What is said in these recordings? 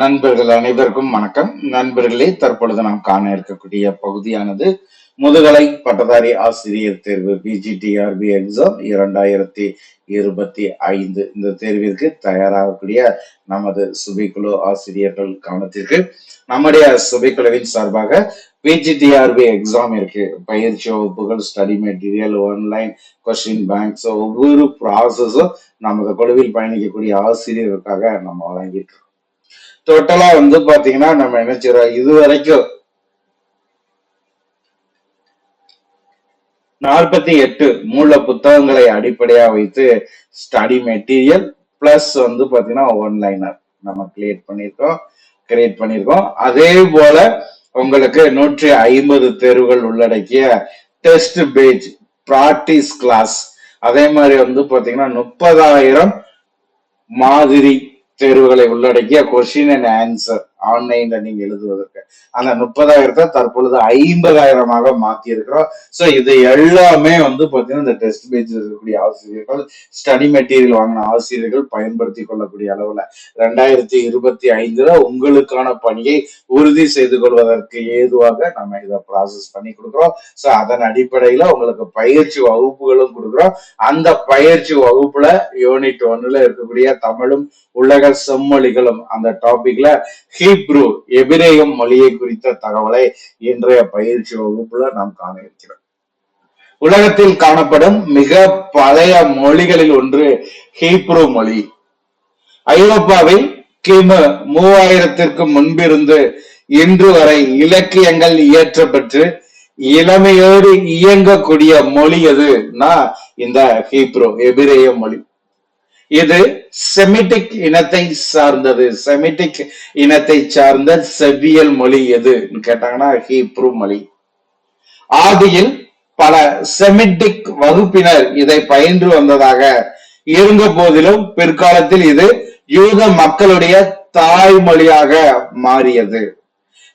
நண்பர்கள் அனைவருக்கும் வணக்கம். நண்பர்களே தற்பொழுது நாம் காண இருக்கக்கூடிய பகுதியானது முதுகலை பட்டதாரி ஆசிரியர் தேர்வு பிஜிடிஆர்பி எக்ஸாம் இரண்டாயிரத்தி இருபத்தி ஐந்து. இந்த தேர்விற்கு தயாராகக்கூடிய நமது சுபிக்குழு ஆசிரியர்கள் கவனத்திற்கு நம்முடைய சுபிக்குழுவின் சார்பாக பிஜிடிஆர்பி எக்ஸாம் இருக்கு. பயிற்சி வகுப்புகள் study material online question banks ஒவ்வொரு ப்ராசஸும் நமது குழுவில் பயணிக்கக்கூடிய ஆசிரியர்களுக்காக நம்ம வழங்கிட்டு இருக்கோம். டோட்டலா வந்து பாத்தீங்கன்னா நம்ம என்ன இது வரைக்கும் நாற்பத்தி எட்டு மூல புத்தகங்களை அடிப்படையா வைத்து ஸ்டடி மெட்டீரியல் பிளஸ் வந்து பாத்தீங்கன்னா ஒன்லைனர் நம்ம கிரியேட் பண்ணியிருக்கோம் கிரியேட் பண்ணியிருக்கோம் அதே போல உங்களுக்கு நூற்றி ஐம்பது தேர்வுகள் உள்ளடக்கிய டெஸ்ட் பேஜ் ப்ராக்டிஸ் கிளாஸ் அதே மாதிரி வந்து பாத்தீங்கன்னா முப்பதாயிரம் மாதிரி தேர்வுகளை உள்ளடக்கிய கொஸ்டின் அண்ட் ஆன்சர் ஆன்லைன்ல நீங்க எழுதுவதற்கு. அந்த முப்பதாயிரத்தை தற்பொழுது ஐம்பதாயிரமாக மாத்தி இருக்கிறோம் ஸோ இது எல்லாமே வந்து பாத்தீங்கன்னா இந்த டெஸ்ட் பேஜ் இருக்கக்கூடிய ஆசிரியர்கள் ஸ்டடி மெட்டீரியல் வாங்கின ஆசிரியர்கள் பயன்படுத்தி கொள்ளக்கூடிய அளவுல. ரெண்டாயிரத்தி இருபத்தி ஐந்துல உங்களுக்கான பணியை உறுதி செய்து கொள்வதற்கு ஏதுவாக நம்ம இதை ப்ராசஸ் பண்ணி கொடுக்குறோம். ஸோ அதன் அடிப்படையில உங்களுக்கு பயிற்சி வகுப்புகளும் கொடுக்குறோம். அந்த பயிற்சி வகுப்புல யூனிட் ஒன்னுல இருக்கக்கூடிய தமிழும் உலக செம்மொழிகளும் அந்த டாபிக்ல ஹீப்ரூ எபிரேயம் மொழியை குறித்த தகவலை இன்றைய பயிற்சி வகுப்புல நாம் காண இருக்கிறோம். உலகத்தில் காணப்படும் மிக பழைய மொழிகளில் ஒன்று ஹீப்ரூ மொழி. ஐரோப்பாவில் கிமு மூவாயிரத்திற்கு முன்பிருந்து இன்று வரை இலக்கியங்கள் இயற்றப்பட்டு இளமையோடு இயங்கக்கூடிய மொழி எதுனா இந்த ஹீப்ரோ எபிரேய மொழி. இது செமிட்டிக் இனத்தை சார்ந்தது. செமிட்டிக் இனத்தை சார்ந்த செவ்வியல் மொழி எதுன்னு கேட்டாங்கன்னா ஹீப்ரு மொழி. ஆதியில் பல செமிட்டிக் வகுப்பினர் இதை பயின்று வந்ததாக இருந்த போதிலும் பிற்காலத்தில் இது யூத மக்களுடைய தாய்மொழியாக மாறியது.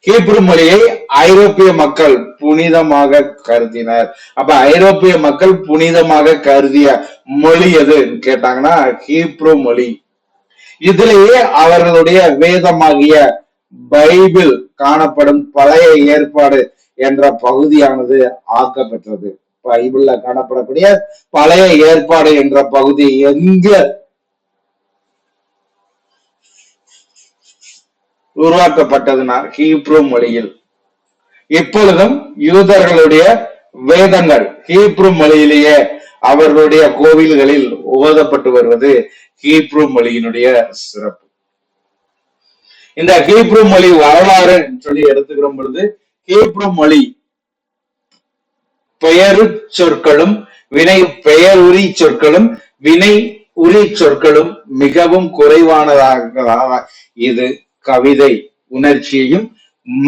ஹீப்ரு மொழியை ஐரோப்பிய மக்கள் புனிதமாக கருதினர். அப்ப ஐரோப்பிய மக்கள் புனிதமாக கருதிய மொழி எதுன்னு கேட்டாங்கன்னா ஹீப்ரு மொழி. இதிலேயே அவர்களுடைய வேதமாகிய பைபிள் காணப்படும் பழைய ஏற்பாடு என்ற பகுதியானது ஆக்கப்பெற்றது. பைபிள்ல காணப்படக்கூடிய பழைய ஏற்பாடு என்ற பகுதி எங்க உருவாக்கப்பட்டதுன்னா ஹீப்ரு மொழியில். இப்பொழுதும் யூதர்களுடைய வேதங்கள் ஹீப்ரு மொழியிலேயே அவர்களுடைய கோவில்களில் ஓதப்பட்டு வருவது ஹீப்ரு மொழியினுடைய சிறப்பு. இந்த ஹீப்ரு மொழி வரலாறு சொல்லி எடுத்துக்கிற பொழுது ஹீப்ரு மொழி பெயரு சொற்களும் வினை பெயர் சொற்களும் வினை உரி சொற்களும் மிகவும் குறைவானதாக இது. கவிதை உணர்ச்சியையும்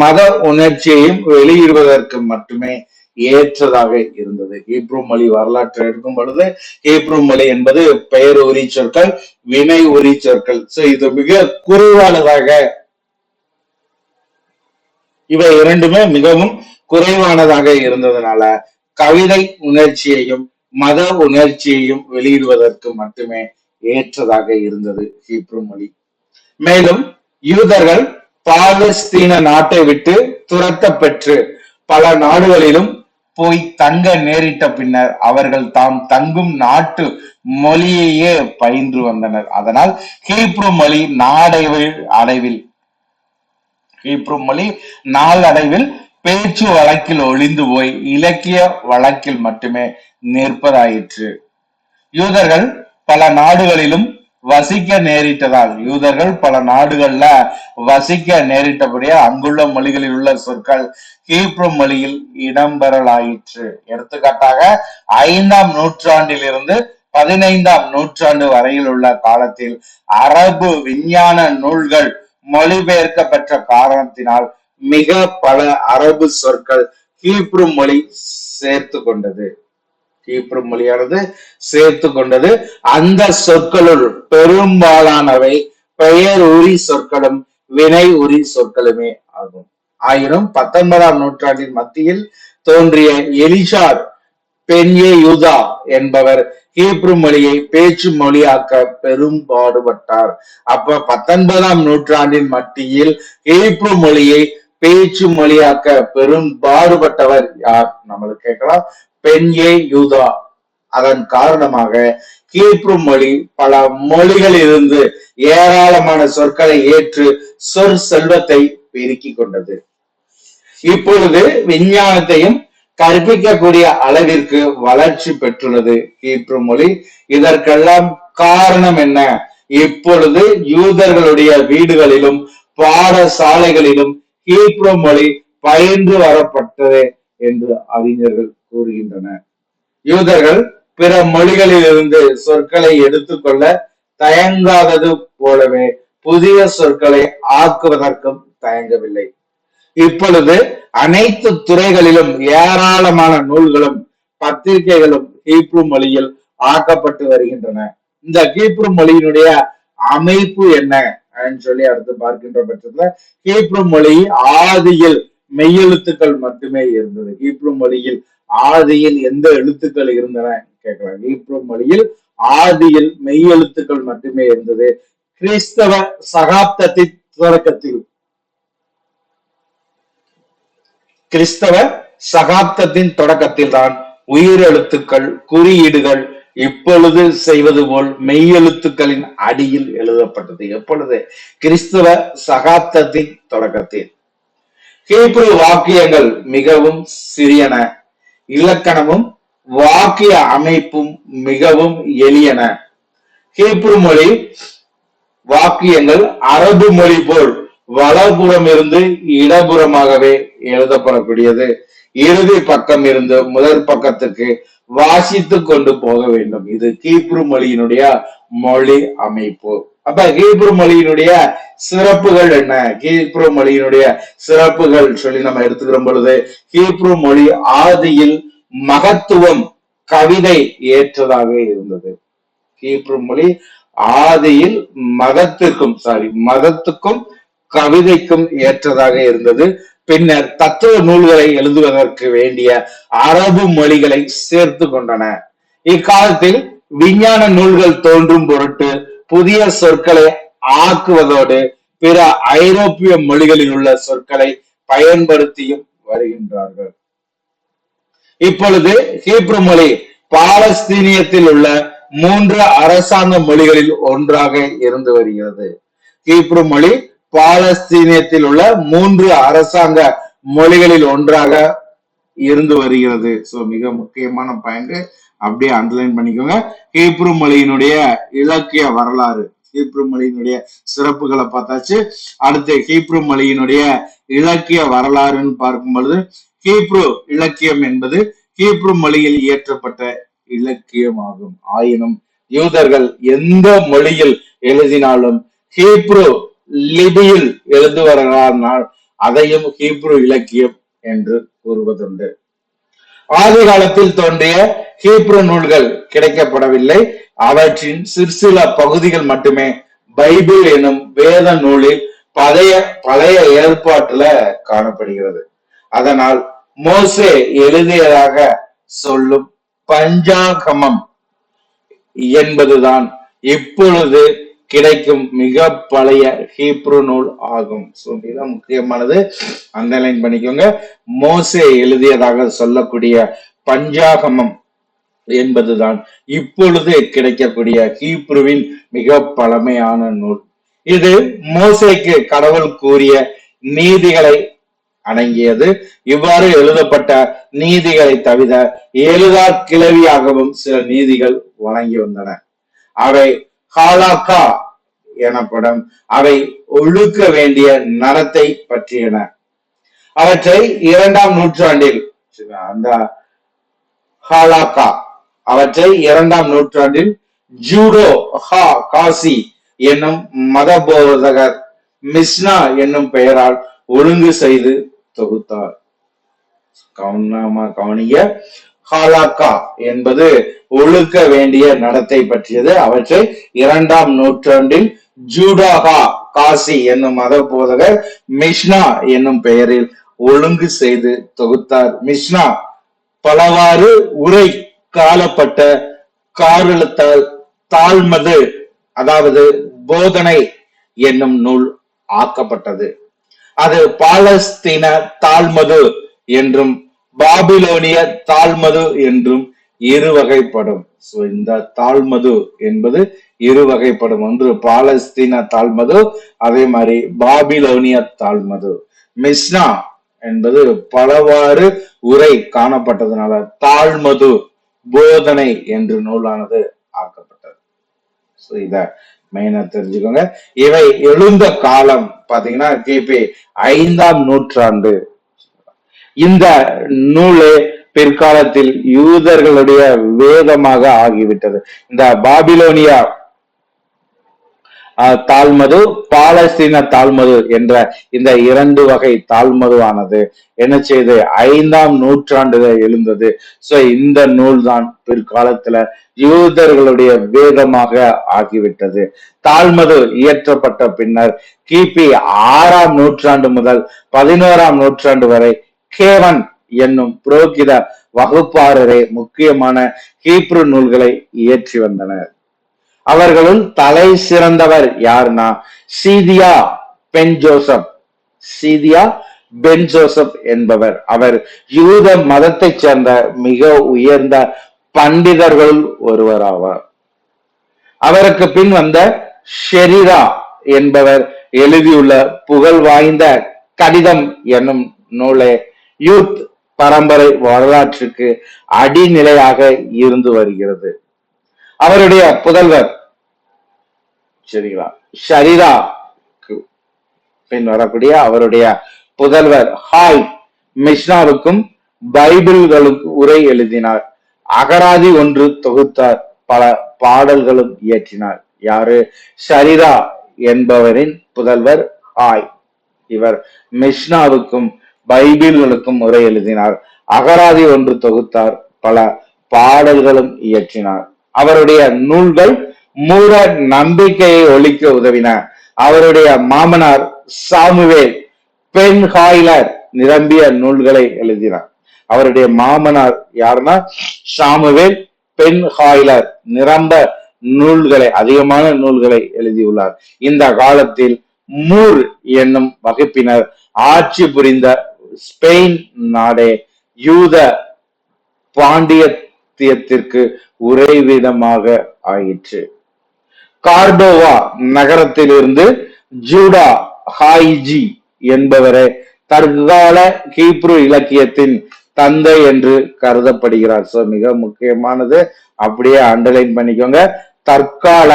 மத உணர்ச்சியையும் வெளியிடுவதற்கு மட்டுமே ஏற்றதாக இருந்தது. ஹீப்ரூ மொழி வரலாற்றை எடுக்கும் பொழுது ஹீப்ரூ மொழி என்பது பெயர் உரி சொற்கள் வினை உரி சொற்கள். சோ இது மிக குறைவானதாக இவை இரண்டுமே மிகவும் குறைவானதாக இருந்ததுனால கவிதை உணர்ச்சியையும் மத உணர்ச்சியையும் வெளியிடுவதற்கு மட்டுமே ஏற்றதாக இருந்தது ஹீப்ரூ மொழி. மேலும் யூதர்கள் பாலஸ்தீன நாட்டை விட்டு துரத்த பெற்று பல நாடுகளிலும் போய் தங்க நேரிட்ட பின்னர் அவர்கள் தாம் தங்கும் நாட்டு மொழியையே பயின்று வந்தனர். அதனால் ஹீப்ரு மொழி நாடைவில் அடைவில் ஹீப்ரு மொழி நாளடைவில் பேச்சு வழக்கில் ஒளிந்து போய் இலக்கிய வழக்கில் மட்டுமே நிற்பதாயிற்று. யூதர்கள் பல நாடுகளிலும் வசிக்க நேரிட்டதால் யூதர்கள் பல நாடுகள்ல வசிக்க நேரிட்டபடியே அங்குள்ள மொழிகளில் உள்ள சொற்கள் ஹீப்ரு மொழியில் இடம்பெறலாயிற்று. எடுத்துக்காட்டாக ஐந்தாம் நூற்றாண்டில் இருந்து பதினைந்தாம் நூற்றாண்டு வரையில் உள்ள காலத்தில் அரபு விஞ்ஞான நூல்கள் மொழிபெயர்க்கப்பெற்ற காரணத்தினால் மிக பல அரபு சொற்கள் ஹீப்ரு மொழி சேர்த்து கொண்டது. ஹீப்ரு மொழியானது சேர்த்து கொண்டது. அந்த சொற்களுள் பெரும்பாலானவை பெயர் உரி சொற்களும் வினை உரி சொற்களுமே ஆகும். ஆயினும் பத்தொன்பதாம் நூற்றாண்டின் மத்தியில் தோன்றிய எலிஷார் பெண்யே யூதா என்பவர் ஹீப்ரு மொழியை பேச்சு மொழியாக்க பெரும் பாடுபட்டார். அப்ப பத்தொன்பதாம் நூற்றாண்டின் மத்தியில் ஹீப்ரு மொழியை பேச்சு மொழியாக்க பெரும் பாடுபட்டவர் யார்? நம்மளுக்கு கேட்கலாம். பெண்யே யூதா. அதன் காரணமாக ஹீப்ரு மொழி பல மொழிகளில் இருந்து ஏராளமான சொற்களை ஏற்று சொற் செல்வத்தை பெருக்கிக் கொண்டது. இப்பொழுது விஞ்ஞானத்தையும் கற்பிக்கக்கூடிய அளவிற்கு வளர்ச்சி பெற்றுள்ளது ஹீப்ரு மொழி. இதற்கெல்லாம் காரணம் என்ன? இப்பொழுது யூதர்களுடைய வீடுகளிலும் பாடசாலைகளிலும் ஹீப்ரு மொழி பயின்று வரப்பட்டது என்று அறிஞர்கள் கூறுகின்றனர் யூதர்கள் பிற மொழிகளிலிருந்து சொற்களை எடுத்துக்கொள்ள தயங்காதது போலவே புதிய சொற்களை ஆக்குவதற்கும் தயங்கவில்லை. இப்பொழுது அனைத்து துறைகளிலும் ஏராளமான நூல்களும் பத்திரிகைகளும் ஹீப்ரு மொழியில் ஆக்கப்பட்டு வருகின்றன. இந்த ஹீப்ரு மொழியினுடைய அமைப்பு என்ன சொல்லி அடுத்து பார்க்கின்ற பட்சத்துல ஹீப்ரு மொழி ஆதியில் மெய்யெழுத்துக்கள் மட்டுமே இருந்தது. ஹீப்ரு மொழியில் ஆதியில் எந்த எழுத்துக்கள் இருந்தன? கேட்கலாம். ஈப்ரோ மொழியில் ஆதியில் மெய்யெழுத்துக்கள் மட்டுமே இருந்தது. கிறிஸ்தவ சகாப்தத்தின் தொடக்கத்தில். கிறிஸ்தவ சகாப்தத்தின் தொடக்கத்தில் தான் உயிரெழுத்துக்கள் குறியீடுகள் இப்பொழுது செய்வது போல் மெய்யெழுத்துக்களின் அடியில் எழுதப்பட்டது. எப்பொழுது? கிறிஸ்தவ சகாப்தத்தின் தொடக்கத்தில். ஹீப்ரு வாக்கியங்கள் மிகவும் சிறியன. இலக்கணமும் வாக்கிய அமைப்பும் மிகவும் எளியன. ஹீப்ரு மொழி வாக்கியங்கள் அரபு மொழி போல் வலப்புறம் இருந்து இடப்புறமாகவே எழுதப்படக்கூடியது. இறுதி பக்கம் இருந்து முதல் பக்கத்துக்கு வாசித்து கொண்டு போக வேண்டும். இது கீப்ரு மொழியினுடைய மொழி அமைப்பு. அப்ப ஹீப்ரு மொழியினுடைய சிறப்புகள் என்ன? ஹீப்ரு மொழியினுடைய சிறப்புகள் சொல்லி நம்ம எடுத்துக்கிற பொழுது ஹீப்ரு மொழி ஆதியில் மகத்துவம் கவிதை ஏற்றதாக இருந்தது. ஹீப்ரு மொழி ஆதியில் மதத்திற்கும் சாரி மதத்துக்கும் கவிதைக்கும் ஏற்றதாக இருந்தது. பின்னர் தத்துவ நூல்களை எழுதுவதற்கு வேண்டிய அரபு மொழிகளை சேர்த்து கொண்டன. இக்காலத்தில் விஞ்ஞான நூல்கள் தோன்றும் பொருட்டு புதிய சொற்களை ஆக்குவதோடு பிற ஐரோப்பிய மொழிகளில் உள்ள சொற்களை பயன்படுத்தியும் வருகின்றார்கள். இப்பொழுது ஹீப்ரு மொழி பாலஸ்தீனியத்தில் உள்ள மூன்று அரசாங்க மொழிகளில் ஒன்றாக இருந்து வருகிறது. ஹீப்ரு மொழி பாலஸ்தீனியத்தில் உள்ள மூன்று அரசாங்க மொழிகளில் ஒன்றாக இருந்து வருகிறது. சோ மிக முக்கியமான பாயிண்ட் அப்படியே அண்டர்லைன் பண்ணிக்கோங்க. ஹீப்ரு மொழியினுடைய இலக்கிய வரலாறு ஹீப்ரு மொழியினுடைய சிறப்புகளை பார்த்தாச்சு. அடுத்து ஹீப்ரு மொழியினுடைய இலக்கிய வரலாறுன்னு பார்க்கும் பொழுது ஹீப்ரு இலக்கியம் என்பது ஹீப்ரு மொழியில் இயற்றப்பட்ட இலக்கியம் ஆகும் ஆயினும் யூதர்கள் எந்த மொழியில் எழுதினாலும் ஹீப்ரு லிபியில் எழுதுவார்களானால் அதையும் ஹீப்ரு இலக்கியம் என்று கூறுவதுண்டு. ஆதி காலத்தில் தோன்றிய ஹீப்ரு நூல்கள் கிடைக்கப்படவில்லை. அவற்றின் சிற்சில பகுதிகள் மட்டுமே பைபிள் எனும் வேத நூலில் பழைய பழைய ஏற்பாட்டுல காணப்படுகிறது. அதனால் மோசே எழுதியதாக சொல்லும் பஞ்சாகமம் என்பதுதான் இப்பொழுது கிடைக்கும் மிக பழைய ஹீப்ரு நூல் ஆகும். ஸோ இதுதான் முக்கியமானது. அண்டர்லைன் பண்ணிக்கோங்க. மோசே எழுதியதாக சொல்லக்கூடிய பஞ்சாகமம் என்பதுதான். இப்பொழுது கிடைக்கக்கூடிய ஹீப்ருவின் மிக பழமையான நூல். இது மோசைக்கு கடவுள் கூறிய நீதிகளை அடங்கியது. இவ்வாறு எழுதப்பட்ட நீதிகளை தவிர எழுதா கிளவியாகவும் சில நீதிகள் வழங்கி வந்தன. அவை ஹாலாக்கா எனப்படும். அவை ஒழுக்க வேண்டிய நடத்தை பற்றியன. அவற்றை இரண்டாம் நூற்றாண்டில் அந்த ஹாலாக்கா அவற்றை இரண்டாம் நூற்றாண்டில் ஜூடோ ஹா காசி என்னும் மத போதகர் மிஸ்னா என்னும் பெயரால் ஒழுங்கு செய்து தொகுத்தார். கவனமா கவனிய ஹாலாக்கா என்பது ஒழுக்க வேண்டிய நடத்தை பற்றியது. அவற்றை இரண்டாம் நூற்றாண்டில் ஜூடாகா காசி என்னும் மத போதகர் மிஷ்னா என்னும் பெயரில் ஒழுங்கு செய்து தொகுத்தார். மிஷ்னா பலவாறு உரை காலப்பட்ட காரணத்தால் தாழ்மது அதாவது போதனை என்னும் நூல் ஆக்கப்பட்டது. அது பாலஸ்தீன தாழ்மது என்றும் பாபிலோனிய தாழ்மது என்றும் இரு வகைப்படும் சோ இந்த தாழ்மது என்பது இரு வகைப்படும் ஒன்று பாலஸ்தீன தாழ்மது அதே மாதிரி பாபிலோனிய தாழ்மது. மிஸ்னா என்பது பலவாறு உரை காணப்பட்டதுனால தாழ்மது போதனை என்று நூலானது ஆக்கப்பட்டது. ஸோ இத மெயினா தெரிஞ்சுக்கோங்க. இவை எழுந்த காலம் பாத்தீங்கன்னா கிபி ஐந்தாம் நூற்றாண்டு. இந்த நூலே பிற்காலத்தில் யூதர்களுடைய வேதமாக ஆகிவிட்டது. இந்த பாபிலோனியா தாழ்மது பாலஸ்தீன தாழ்மது என்ற இந்த இரண்டு வகை தாழ்மதுவானது. என்ன செய்து? ஐந்தாம் நூற்றாண்டுல எழுந்தது. சோ இந்த நூல் தான் பிற்காலத்துல யூதர்களுடைய வேதமாக ஆகிவிட்டது. தாழ்மது இயற்றப்பட்ட பின்னர் கிபி ஆறாம் நூற்றாண்டு முதல் பதினோராம் நூற்றாண்டு வரை கேவன் என்னும் புரோகித வகுப்பாரரே முக்கியமான ஹீப்ரு நூல்களை இயற்றி வந்தனர். அவர்களுள் தலை சிறந்தவர் யாருன்னா சீதியா பென் ஜோசப். சீதியா பென் ஜோசப் என்பவர். அவர் யூத மதத்தைச் சேர்ந்த மிக உயர்ந்த பண்டிதர்களுள் ஒருவர் ஆவார் அவருக்கு பின் வந்த ஷெரிரா என்பவர் எழுதியுள்ள புகழ் வாய்ந்த கடிதம் என்னும் நூலே யூத் பரம்பரை வரலாற்றுக்கு அடிநிலையாக இருந்து வருகிறது. அவருடைய புதல்வர். சரிங்களா? ஷரிரா. பின் வரக்கூடிய அவருடைய புதல்வர். ஹாய். மிஷ்னாவுக்கும் பைபிள்களுக்கு உரை எழுதினார். அகராதி ஒன்று தொகுத்தார். பல பாடல்களும் இயற்றினார். யாரு? ஷரிரா என்பவரின் புதல்வர். ஹாய். இவர் மிஷ்னாவுக்கும் பைபிள்களுக்கும் உரை எழுதினார். அகராதி ஒன்று தொகுத்தார். பல பாடல்களும் இயற்றினார். அவருடைய நூல்கள் மூட நம்பிக்கையை ஒழிக்க உதவின. அவருடைய மாமனார் சாமுவேல் பெண் ஹாய்லர் நிரம்பிய நூல்களை எழுதினார் அவருடைய மாமனார் யாருன்னா? சாமுவேல் பெண் ஹாய்லர் நிரம்ப நூல்களை அதிகமான நூல்களை எழுதியுள்ளார். இந்த காலத்தில் மூர் என்னும் வகுப்பினர் ஆட்சி புரிந்த ஸ்பெயின் நாடே யூத பாண்டிய சத்தியத்திற்கு உறைவிடமாக ஆயிற்று. கார்டோவா நகரத்திலிருந்து ஜூடா ஹாய்ஜி என்பவரை தற்கால ஹீப்ரு இலக்கியத்தின் தந்தை என்று கருதப்படுகிறார். சோ மிக முக்கியமானது அப்படியே அண்டர்லைன் பண்ணிக்கோங்க. தற்கால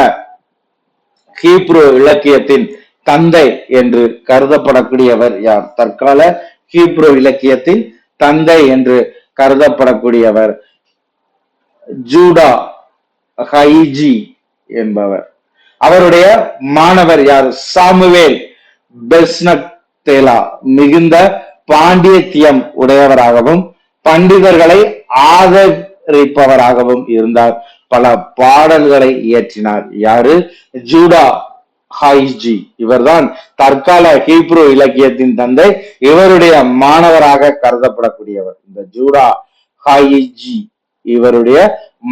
ஹீப்ரு இலக்கியத்தின் தந்தை என்று கருதப்படக்கூடியவர் யார்? தற்கால ஹீப்ரு இலக்கியத்தின் தந்தை என்று கருதப்படக்கூடியவர் ஜூடா ஹைஜி என்பவர். அவருடைய மாணவர் யார்? சாமுவேல் பெஸ்னத்தேலா மிகுந்த பாண்டியத்தியம் உடையவராகவும் பண்டிதர்களை ஆதரிப்பவராகவும் இருந்தார். பல பாடல்களை இயற்றினார். யாரு? ஜூடா ஹைஜி. இவர்தான் தற்கால ஹீப்ரோ இலக்கியத்தின் தந்தை இவருடைய மாணவராக கருதப்படக்கூடியவர். இந்த ஜூடா ஹாயிஜி இவருடைய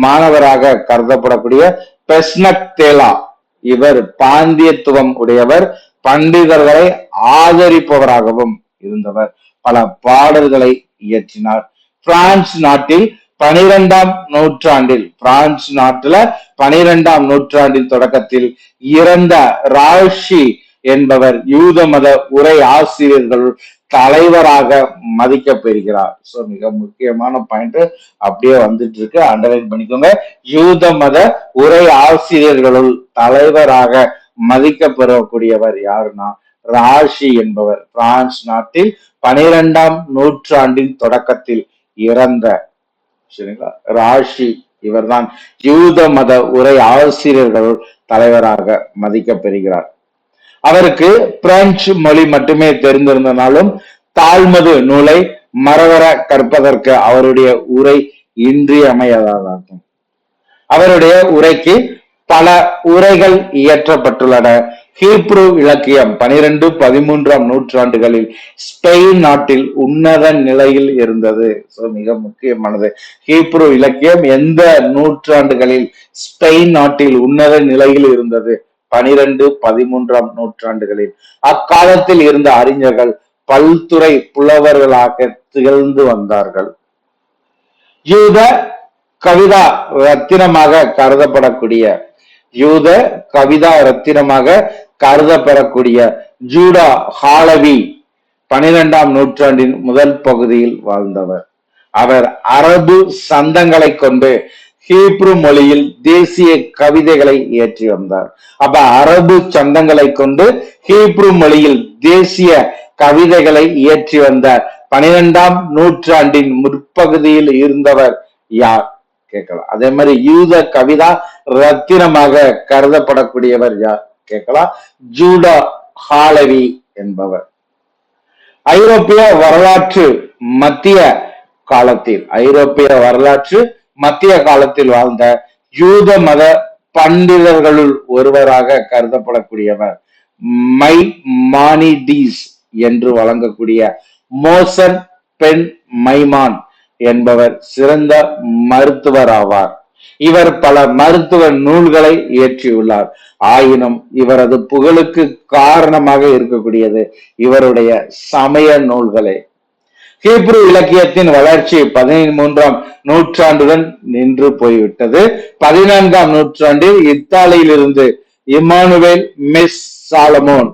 மாணவராக கருதப்படக்கூடிய பெஸ்னக்தேலா இவர் பாந்தியத்துவம் உடையவர் பண்டிதர்களை ஆதரிப்பவராகவும் இருந்தவர். பல பாடல்களை இயற்றினார். பிரான்ஸ் நாட்டில் பனிரெண்டாம் நூற்றாண்டில் பிரான்ஸ் நாட்டுல பனிரெண்டாம் நூற்றாண்டின் தொடக்கத்தில் இறந்த ராஷி என்பவர் யூத மத உரை ஆசிரியர்கள் தலைவராக மதிக்கப்பெறுகிறார் சோ மிக முக்கியமான பாயிண்ட் அப்படியே வந்துட்டு இருக்கு அண்டர்லைன் பண்ணிக்கோங்க. யூத மத உரை ஆசிரியர்களுள் தலைவராக மதிக்கப்பெறக்கூடியவர் யாருன்னா? ராஷி என்பவர். பிரான்ஸ் நாட்டில் பனிரெண்டாம் நூற்றாண்டின் தொடக்கத்தில் இறந்த சரிங்களா? ராஷி இவர்தான். யூத மத உரை ஆசிரியர்களுள் தலைவராக மதிக்கப்பெறுகிறார் அவருக்கு பிரெஞ்சு மொழி மட்டுமே தெரிந்திருந்தனாலும் தாழ்மது நூலை மரவர கற்பதற்கு அவருடைய உரை இன்றியமையாததாகும். அவருடைய உரைக்கு பல உரைகள் இயற்றப்பட்டுள்ளன. ஹீப்ரு இலக்கியம் பனிரெண்டு பதிமூன்றாம் நூற்றாண்டுகளில் ஸ்பெயின் நாட்டில் உன்னத நிலையில் இருந்தது. மிக முக்கியமானது. ஹீப்ரு இலக்கியம் எந்த நூற்றாண்டுகளில் ஸ்பெயின் நாட்டில் உன்னத நிலையில் இருந்தது? பனிரெண்டு பதிமூன்றாம் நூற்றாண்டுகளில் அக்காலத்தில் இருந்த அறிஞர்கள் பல்துறை புலவர்களாக திகழ்ந்து வந்தார்கள். யூத கவிதா ரத்தினமாக கருதப்படக்கூடிய யூத கவிதா ரத்தினமாக கருதப்படக்கூடிய ஜூடா ஹாலவி பனிரெண்டாம் நூற்றாண்டின் முதல் பகுதியில் வாழ்ந்தவர். அவர் அரபு சந்தங்களை கொண்டு ஹீப்ரு மொழியில் தேசிய கவிதைகளை இயற்றி வந்தார். அப்ப அரபு சந்தங்களை கொண்டு ஹீப்ரு மொழியில் தேசிய கவிதைகளை இயற்றி வந்த பனிரெண்டாம் நூற்றாண்டின் முற்பகுதியில் இருந்தவர் யார்? கேட்கலாம். அதே மாதிரி யூத கவிதா ரத்தினமாக கருதப்படக்கூடியவர் யார்? கேட்கலாம். ஜூடா ஹாலவி என்பவர். ஐரோப்பிய வரலாற்று மத்திய காலத்தில் ஐரோப்பிய வரலாற்று மத்திய காலத்தில் வாழ்ந்த யூத மத பண்டிதர்களுள் ஒருவராக கருதப்படக்கூடியவர் மை மானிடீஸ் என்று வழங்கக்கூடிய மோசன் பெண் மைமான் என்பவர் சிறந்த மருத்துவர் ஆவார் இவர் பல மருத்துவ நூல்களை இயற்றியுள்ளார். ஆயினும் இவரது புகழுக்கு காரணமாக இருக்கக்கூடியது இவருடைய சமய நூல்களே. ஹீப்ரு இலக்கியத்தின் வளர்ச்சி பதிமூன்றாம் நூற்றாண்டுடன் நின்று போய்விட்டது. பதினான்காம் நூற்றாண்டில் இத்தாலியிலிருந்து இமானுவேல் மிஸ் சாலமோன்.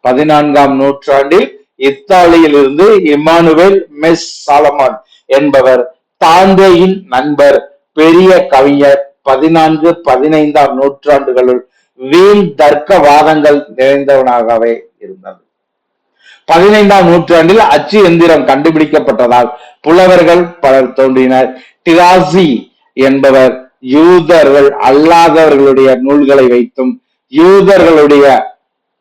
பதினான்காம் நூற்றாண்டில் இத்தாலியில் இருந்து இமானுவேல் மெஸ் சாலமான் என்பவர் தாந்தேயின் நண்பர் பெரிய கவிஞர். பதினான்கு பதினைந்தாம் நூற்றாண்டுகளுள் வீண் தர்க்கவாதங்கள் நிறைந்தவனாகவே இருந்தது. பதினைந்தாம் நூற்றாண்டில் அச்சு எந்திரம் கண்டுபிடிக்கப்பட்டதால் புலவர்கள் பலர் தோன்றினர். டிராசி என்பவர் யூதர்கள் அல்லாதவர்களுடைய நூல்களை வைத்தும் யூதர்களுடைய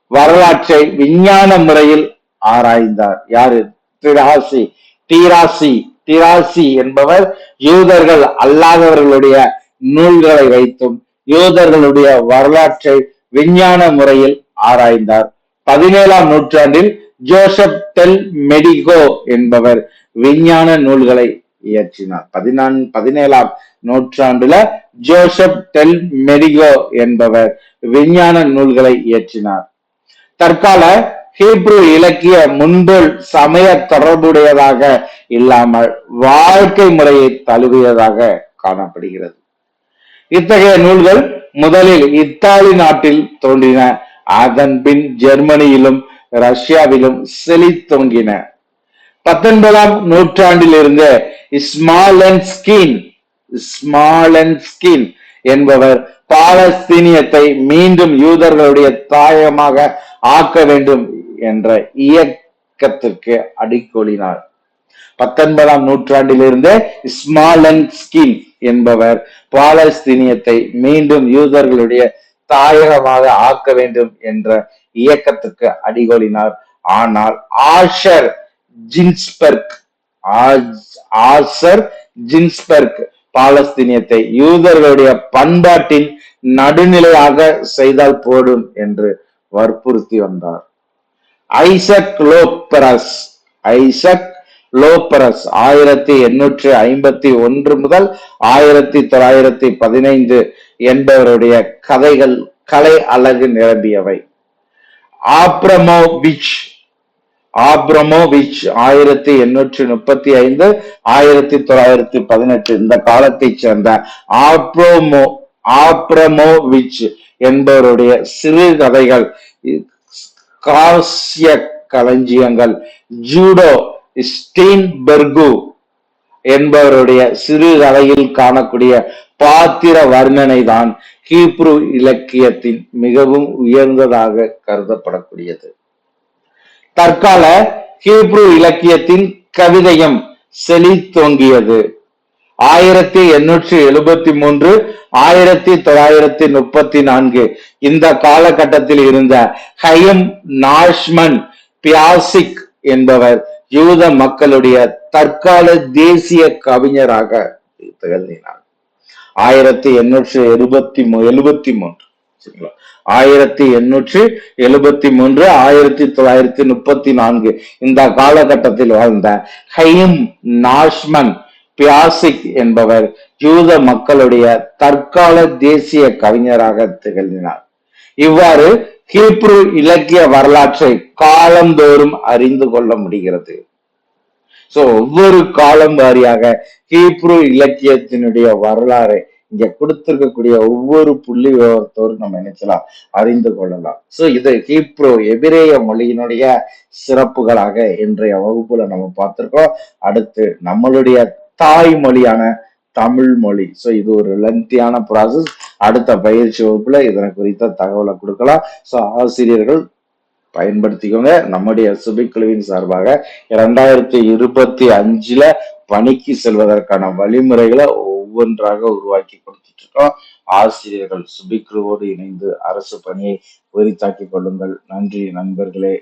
வரலாற்றை விஞ்ஞான முறையில் ஆராய்ந்தார். யாரு? திராசி. டிராசி டிராசி என்பவர் யூதர்கள் அல்லாதவர்களுடைய நூல்களை வைத்தும் யூதர்களுடைய வரலாற்றை விஞ்ஞான முறையில் ஆராய்ந்தார். பதினேழாம் நூற்றாண்டில் ஜோசப் டெல் மெடிகோ என்பவர் விஞ்ஞான நூல்களை இயற்றினார். பதினான் பதினேழாம் நூற்றாண்டுல ஜோசப் டெல் மெடிகோ என்பவர் விஞ்ஞான நூல்களை இயற்றினார். தற்கால ஹீப்ரு இலக்கிய முன்பொல் சமய தொடர்புடையதாக இல்லாமல் வாழ்க்கை முறையை தழுவியதாக காணப்படுகிறது. இத்தகைய நூல்கள் முதலில் இத்தாலி நாட்டில் தோன்றின. அதன் பின் ஜெர்மனியிலும் ரஷ்யாவிலும் செழித்தோங்கின பத்தொன்பதாம் நூற்றாண்டில் இருந்து ஸ்மாலன்ஸ்கின் ஸ்மாலன்ஸ்கின் என்பவர் பாலஸ்தீனியத்தை மீண்டும் யூதர்களுடைய தாயமாக ஆக்க வேண்டும் என்ற இயக்கத்திற்கு அடிக்கோலினார். பத்தொன்பதாம் நூற்றாண்டிலிருந்து ஸ்மாலன்ஸ்கின் என்பவர் பாலஸ்தீனியத்தை மீண்டும் யூதர்களுடைய தாயகமாக ஆக்க வேண்டும் என்ற இயக்கத்துக்கு அடிகோலினார். ஆனால் ஆஷர் ஜின்ஸ்பர்க் ஆசர் ஜின்ஸ்பர்க் பாலஸ்தீனியத்தை யூதர்களுடைய பண்பாட்டின் நடுநிலையாக செய்தால் போடும் என்று வற்புறுத்தி வந்தார். ஐசக் லோப்பரஸ் ஐசக் லோப்பரஸ் ஆயிரத்தி எண்ணூற்றி ஐம்பத்தி ஒன்று முதல் ஆயிரத்தி தொள்ளாயிரத்தி பதினைந்து என்பவருடைய கதைகள் கலை அழகு நிரம்பியவை. ஆப்ரமோவிச் ஆப்ரமோவிச் ஆயிரத்தி எண்ணூற்றி முப்பத்தி ஐந்து ஆயிரத்தி தொள்ளாயிரத்தி பதினெட்டு இந்த காலத்தைச் சேர்ந்த ஆப்ரோமோ ஆப்ரமோவிச் என்பவருடைய சிறு கதைகள் காசிய களஞ்சியங்கள் ஜூடோ ஸ்டீன்பெர்கு என்பவருடைய சிறு கதையில் காணக்கூடிய பாத்திர வர்ணனை தான் ஹீப்ரு இலக்கியத்தின் மிகவும் உயர்ந்ததாக கருதப்படக்கூடியது. தற்கால ஹீப்ரு இலக்கியத்தின் கவிதையும் செழித்தோங்கியது. ஆயிரத்தி எண்ணூற்றி எழுபத்தி மூன்று ஆயிரத்தி தொள்ளாயிரத்தி முப்பத்தி நான்கு இந்த காலகட்டத்தில் இருந்த ஹயம் நாஷ்மன் பியாசிக் என்பவர் யூத மக்களுடைய தற்கால தேசிய கவிஞராக திகழ்ந்தினார். ஆயிரத்தி எண்ணூற்றி எழுபத்தி எழுபத்தி மூன்று. சரிங்களா? ஆயிரத்தி எண்ணூற்றி எழுபத்தி மூன்று ஆயிரத்தி தொள்ளாயிரத்தி முப்பத்தி நான்கு. இந்த காலகட்டத்தில் வாழ்ந்த ஹைம் நாஷ்மன் பியாசிக் என்பவர் யூத மக்களுடைய தற்கால தேசிய கவிஞராக திகழ்ந்தினார் இவ்வாறு ஹீப்ரு இலக்கிய வரலாற்றை காலந்தோறும் அறிந்து கொள்ள முடிகிறது. சோ ஒவ்வொரு காலம் வாரியாக ஹீப்ரு இலக்கியத்தினுடைய வரலாறை இங்க கொடுத்திருக்கக்கூடிய ஒவ்வொரு புள்ளி விவரத்தோடு நம்ம நினைச்சலாம் அறிந்து கொள்ளலாம். சோ இது ஹீப்ரோ எபிரேய மொழியினுடைய சிறப்புகளாக இன்றைய வகுப்புல நம்ம பார்த்திருக்கோம். அடுத்து நம்மளுடைய தாய்மொழியான தமிழ் மொழி. சோ இது ஒரு லென்த்தியான ப்ராசஸ் அடுத்த பயிற்சி வகுப்புல இதனை குறித்த தகவலை கொடுக்கலாம். சோ ஆசிரியர்கள் பயன்படுத்திக்கோங்க. நம்முடைய சுபிக்குழுவின் சார்பாக இரண்டாயிரத்தி இருபத்தி அஞ்சுல பணிக்கு செல்வதற்கான வழிமுறைகளை ஒவ்வொன்றாக உருவாக்கி கொடுத்துட்டு இருக்கோம் ஆசிரியர்கள் சுபிக்குழுவோடு இணைந்து அரசு பணியை உரித்தாக்கிக் கொள்ளுங்கள். நன்றி நண்பர்களே.